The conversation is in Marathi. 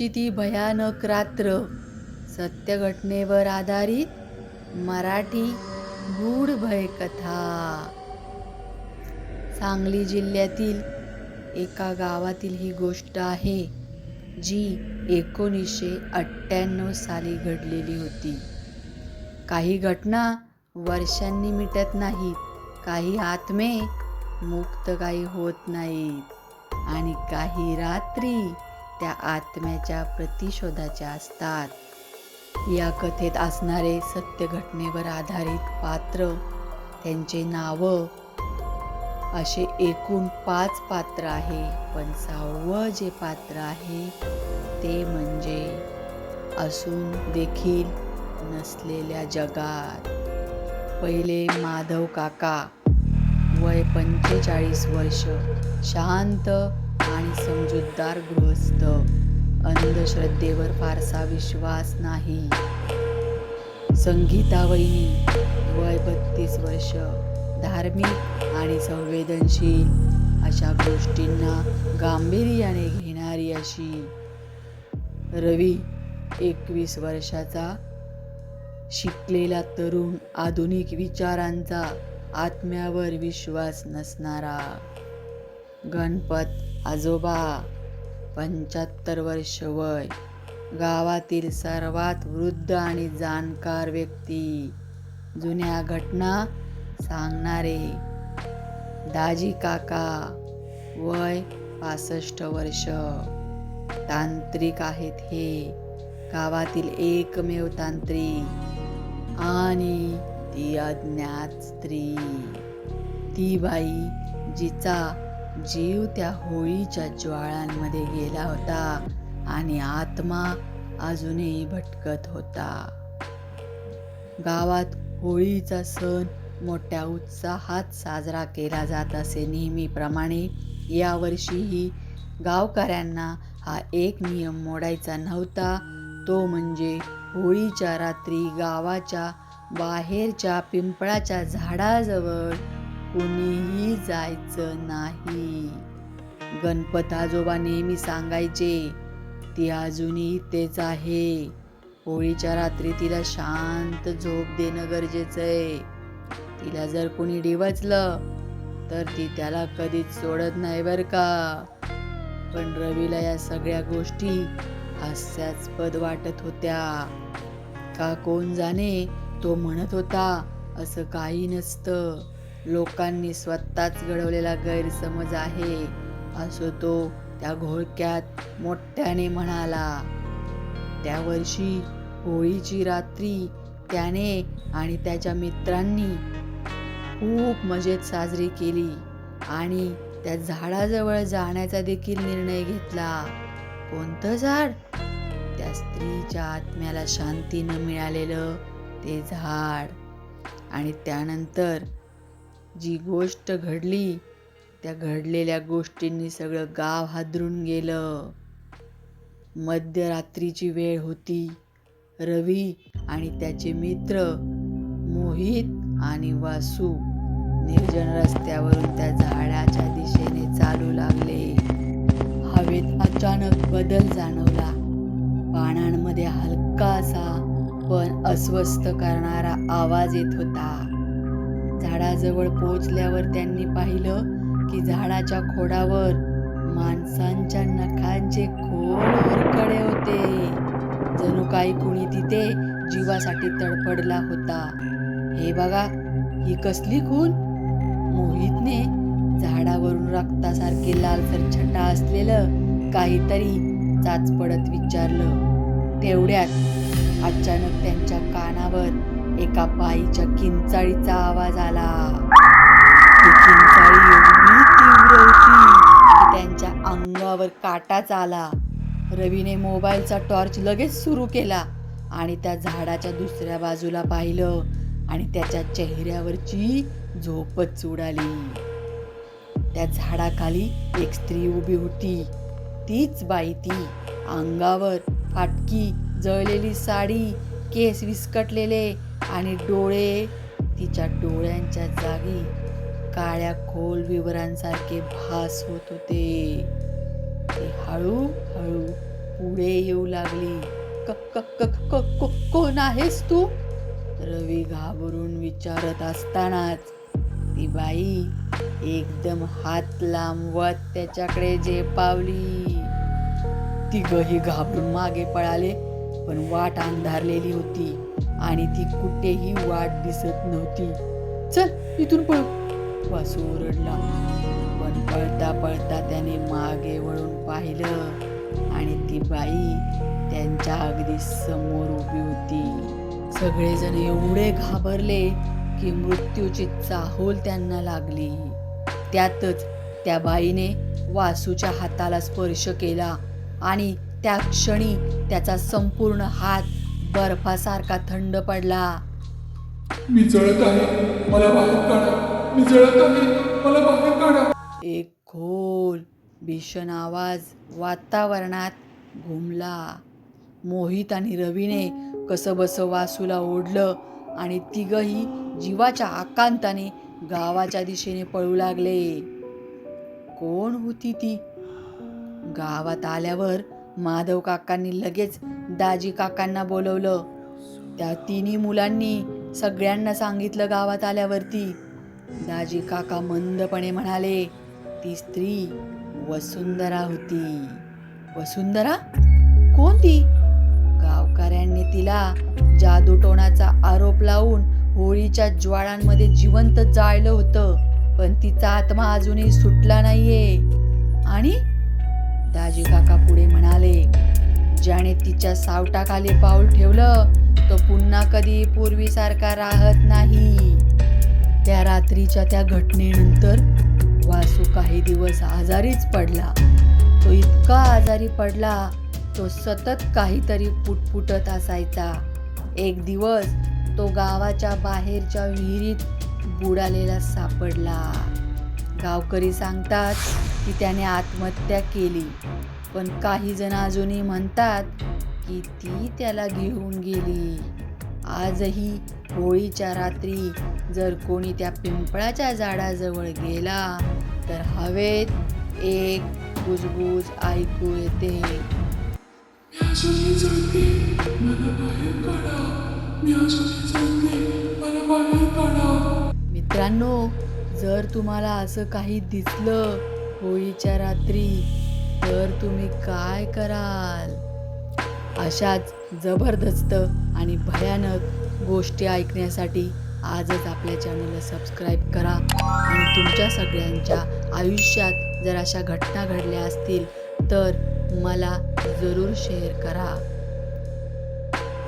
रात्रीची ती भयानक रात्र सत्यघटनेवर आधारित मराठी गूढ भयकथा. सांगली जिल्ह्यातील एका गावातील ही गोष्ट आहे जी एकोणीसशे अठ्ठ्याण्णव साली घडलेली होती. काही घटना वर्षांनी मिटत नाहीत काही आत्मे मुक्त काही होत नाहीत आणि काही रात्री त्या आत्म्याच्या प्रतिशोधाच्या असतात. या कथेत असणारे सत्य घटनेवर आधारित पात्र त्यांचे नावं असे एकूण पाच पात्र आहे. पण सहावं जे पात्र आहे ते म्हणजे असून देखील नसलेल्या जगात. पहिले माधव काका वय पंचेचाळीस वर्ष शांत आणि समजूतदार गृहस्थ. अंधश्रद्धेवर फारसा विश्वास नाही. संगीतावयी वय बत्तीस वर्ष धार्मिक आणि संवेदनशील अशा गोष्टींना गांभीर्याने घेणारी अशी. रवी एकवीस वर्षाचा शिकलेला तरुण आधुनिक विचारांचा आत्म्यावर विश्वास नसणारा. गणपत आजोबा पंच्याहत्तर वर्ष वय गावातील सर्वात वृद्ध आणि जाणकार व्यक्ती जुन्या घटना सांगणारे. दाजी काका वय पासष्ट वर्ष. तांत्रिक आहेत हे. गावातील एकमेव तांत्रिक आणि ती अज्ञात स्त्री. ती बाई जिचा जीव त्या होळीच्या ज्वाळांमध्ये गेला होता आणि आत्मा अजूनही भटकत होता. गावात होळीचा सण मोठ्या उत्साहात साजरा केला जात असे नेहमीप्रमाणे यावर्षीही गावकऱ्यांना हा एक नियम मोडायचा नव्हता. तो म्हणजे होळीच्या रात्री गावाच्या बाहेरच्या पिंपळाच्या झाडाजवळ कुणीही जायचं नाही. गणपत आजोबा नेहमी सांगायचे ती अजूनही तेच आहे. होळीच्या रात्री तिला शांत झोप देणं गरजेचं आहे. तिला जर कोणी डिवचलं तर ती त्याला कधीच सोडत नाही बरं का. पण रवीला या सगळ्या गोष्टी हास्यास्पद वाटत होत्या. का कोण जाणे तो म्हणत होता असं काही नसतं. लोकांनी स्वतःच घडवलेला गैरसमज आहे असो तो त्या घोळक्यात मोठ्याने म्हणाला. त्या वर्षी होळीची रात्री त्याने आणि त्याच्या मित्रांनी खूप मजेत साजरी केली आणि त्या झाडाजवळ जाण्याचा देखील निर्णय घेतला. कोणतं झाड? त्या स्त्रीच्या आत्म्याला शांती न मिळालेलं ते झाड. आणि त्यानंतर जी गोष्ट घडली त्या घडलेल्या गोष्टींनी सगळं गाव हादरून गेलं. मध्यरात्रीची वेळ होती. रवी आणि त्याचे मित्र मोहित आणि वासू निर्जन रस्त्यावरून त्या झाडाच्या दिशेने चालू लागले. हवेत अचानक बदल जाणवला. पानांमध्ये हलकासा पण अस्वस्थ करणारा आवाज येत होता. झाडाजवळ पोचल्यावर त्यांनी पाहिलं की झाडाच्या खोडावर माणसांच्या नखांचे खोलकडे होते. जणू काही कुणी तिथे जीवासाठी तडफडला होता. हे बघा ही कसली खून? मोहितने झाडावरून रक्तासारखे लालसर छटा असलेलं काहीतरी चाचपडत विचारलं. तेवढ्यात अचानक त्यांच्या कानावर एका बाईच्या किंचाळीचा आवाज आला. ती किंचाळी एवढी तीव्र होती की त्यांच्या अंगावर काटाच आला. रवीने मोबाईलचा टॉर्च लगेच सुरू केला आणि त्या झाडाच्या दुसऱ्या बाजूला पाहिलं आणि त्याच्या चेहऱ्यावरची झोपच उडाली. त्या झाडाखाली एक स्त्री उभी होती. तीच बाई ती अंगावर फाटकी जळलेली साडी केस विस्कटलेले आणि डोळे तिच्या डोळ्यांच्या जागी. काळ्या खोल विवरांसारखे भास होत होते. ते हळूहळू पुढे येऊ लागली. कोण आहेस तू? रवी घाबरून विचारत असतानाच ती बाई एकदम हात लांबवत त्याच्याकडे झेपावली. तिघही घाबरून मागे पळाले पण वाट अंधारलेली होती आणि ती कुठेही वाट दिसत नव्हती. चल इथून पळू वासू ओरडला. पण पळता पळता त्याने मागे वळून पाहिलं आणि ती बाई त्यांच्या अगदी समोर उभी होती. सगळेजण एवढे घाबरले की मृत्यूची चाहूल त्यांना लागली. त्यातच त्या बाईने वासूच्या हाताला स्पर्श केला आणि त्या क्षणी त्याचा संपूर्ण हात बर्फासारखा थंड पडला. मी जळत आहे. मला बाहेर काढा. मी जळत आहे. मला बाहेर काढा. एक खोल भीषण आवाज वातावरणात घुमला. मोहित आणि रवीने कसं बसं वासूला ओढलं आणि तिघही जीवाच्या आकांताने गावाच्या दिशेने पळू लागले. कोण होती ती? गावात आल्यावर माधव काकांनी लगेच दाजी काकांना बोलवलं. त्या तिन्ही मुलांनी सगळ्यांना सांगितलं गावात आल्यावरती. दाजी काका मंदपणे म्हणाले ती स्त्री वसुंधरा होती. वसुंधरा? कोण ती गावकऱ्यांनी तिला जादूटोणाचा आरोप लावून होळीच्या ज्वाळांमध्ये जिवंत जाळलं होतं पण तिचा आत्मा अजूनही सुटला नाहीये. आणि दाजी काका पुढे म्हणाले ज्याने तिच्या सावटाखाली पाऊल ठेवलं तो पुन्हा कधी पूर्वीसारखा राहत नाही. त्या रात्रीच्या त्या घटनेनंतर वासू काही दिवस आजारीच पडला. तो इतका आजारी पडला तो सतत काहीतरी पुटपुटत असायचा. एक दिवस तो गावाच्या बाहेरच्या विहिरीत बुडालेला सापडला. गावकरी सांगतात की त्याने आत्महत्या केली. पण काही जण अजूनही म्हणतात की ती त्याला घेऊन गेली. आजही होळीच्या रात्री जर कोणी त्या पिंपळाच्या झाडाजवळ गेला तर हवेत एक बुजबुज ऐकू येते. मित्रांनो जर तुम्हाला असं काही दिसलं होळीच्या रात्री तर तुम्ही काय कराल? अशाच जबरदस्त आणि भयानक गोष्टी ऐकण्यासाठी आजच आपल्या चॅनलला सबस्क्राईब करा आणि तुमच्या सगळ्यांच्या आयुष्यात जर अशा घटना घडल्या असतील तर मला जरूर शेअर करा.